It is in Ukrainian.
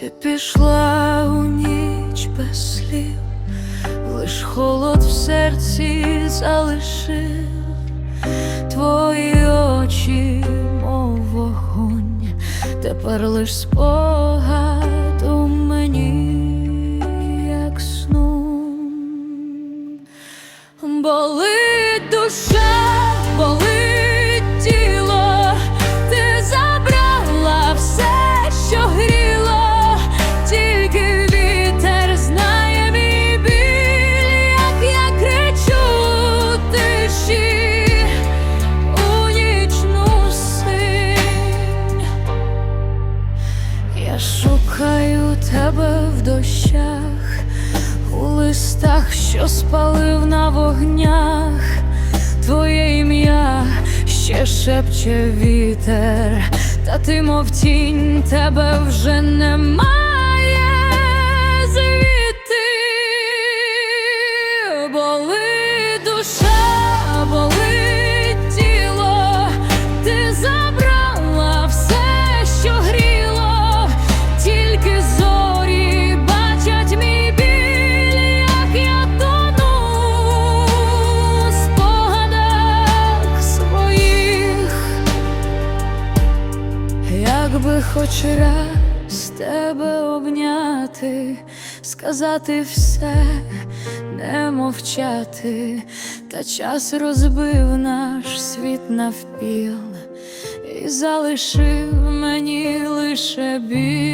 Ти пішла у ніч без слів, лиш холод в серці залишив твої очі, мов вогонь, тепер лиш спогад у мені, як сном. Болить душа, Шукаю тебе в дощах, у листах, що спалив на вогнях, твоє ім'я ще шепче вітер, та ти, мов тінь, тебе вже немає хоч раз тебе обняти, сказати все, не мовчати, та час розбив наш світ навпіл і залишив мені лише біль.